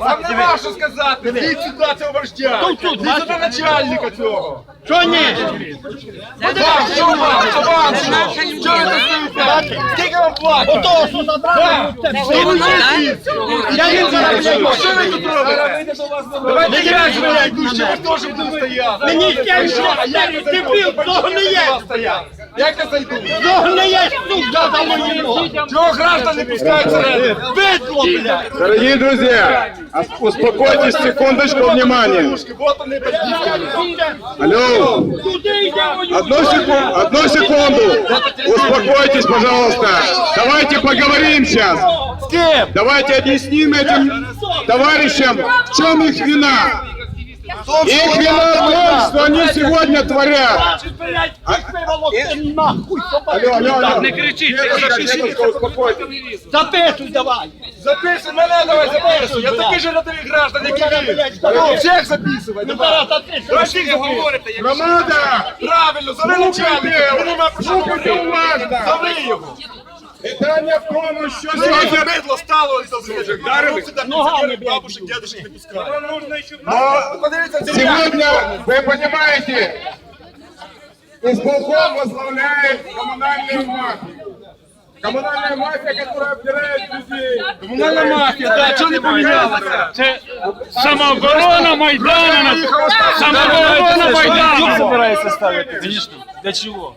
Вам нема що сказати. Йдіть сюди цього вождя. Йдіть сюди начальника цього. Що ні? Вам, що вам, що вам, що? Що ви тут стоїте? Скільки вам платять? Ото, що забрали у тебе. Я не знаю, Що ви тут робите? Давайте я ж йду, що ви теж будете стояти. Мені ще що, я ти бив, того не є. Як я зайду? Того не є, сука, за моєму. Чого граждан не пускають всередину? Бидло, блядь. Дорогие друзья, успокойтесь, секундочку, внимания. Вот вони бандитські. Алло, Куди йдемо? одну секунду, одну секунду. Успокойтесь, пожалуйста. Давайте поговорим сейчас. З ким? Давайте объясним этим товарищам, в чем их вина. Их вина в том, что они сегодня творят. Алло, алло, алло. Не успокойтесь. Записуй давай. Записуй мене, давай записуй. Я такий же рядовий граждан, як і ви. Ну, Всіх записувай, Ну давай. зараз записуй. Всіх говорите, як Громада, правильно, зови начальника. Слухайте уважно. Зови його. Питання в тому, що ну, сьогодні бидло стало бабушек, не пускали. Ну, сьогодні, ви розумієте, Исполком возглавляет коммунальную мафію. Комунальна мафія, яка обдирає людей. комунальна мафія. да, что не поменялось? Це самооборона Майдана. Самооборона Майдана. Собирается ставить. Конечно. Для чего?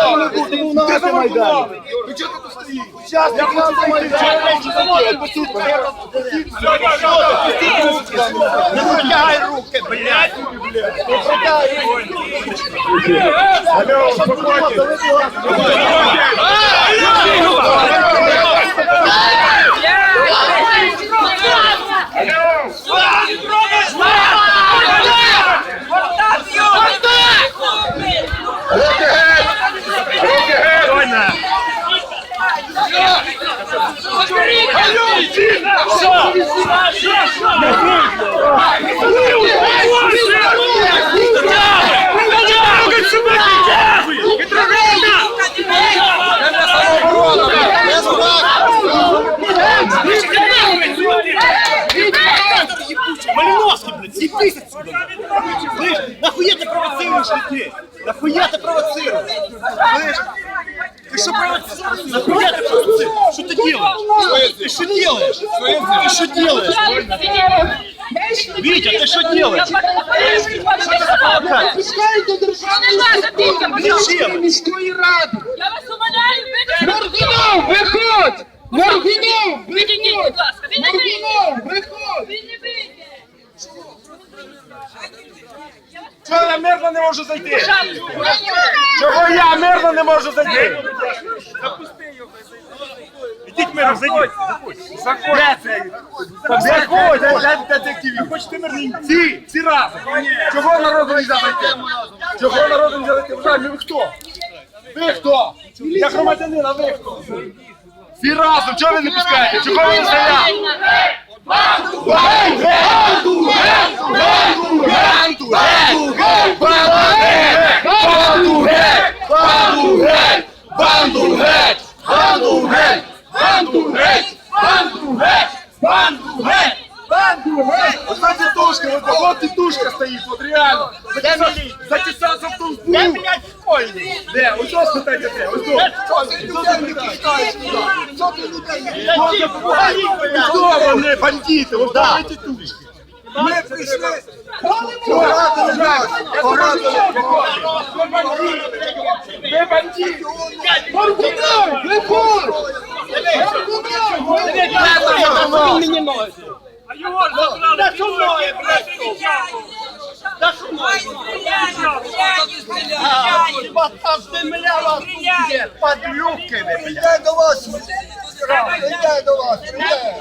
нас Майдан. Ну чого ти тут стоїш? Учасник нас на Майдані. Не витягай руки, блядь. Алло, спокойно. Малиновский, блядь, съебись отсюда. Слышь, нахуя ты провоцируешь людей? Нахуя ты провоцируешь? Слышь, ты что провоцируешь? Нахуя ты провоцируешь? Что ты делаешь? Ты что делаешь? Ты что делаешь? Витя, ты что делаешь? Пускайте державну Зачем? міської ради. Я вас умоляю, вийдіть! Моргунов, виходь! Моргунов, Відійдіть, будь ласка, він не вийде! Моргунов, виходь! Він не вийде! Чого я мирно не можу зайти? Пожалуйста! Чого я мирно не можу зайти? Ідіть миром, зайдіть. Заходь. Детективів. Хочете мирні? Ці, ці разом. Чого народу не зайти? Чого народу не? Вважаю, ви хто? Ви хто? Я громадянин, а ви хто? Всі разом, чого ви не пускаєте? Чого ви не стоять? Банду геть! Банду геть! Банду геть! Банду тушка, вот, вот тушка стоит, вот реально. Затесаться в толпу. Я, блядь, школьный. Да, вот что спитайте, де, вот что. Что ты не пускаешь туда? Что ты не пускаешь? Кто вони, бандити, вот да. эти тушки. Ми прийшли порадили нас, порадили нас. Ви бандити, ви бандити. Маркунай, не бой! Маркунай, не бой! Він мені носить. А його ж забрали. Що ноги, блядь? Та що ноги? А, хіба та земля вас є, падлюки ви, блядь. Іде до вас! Іде до вас! Іде!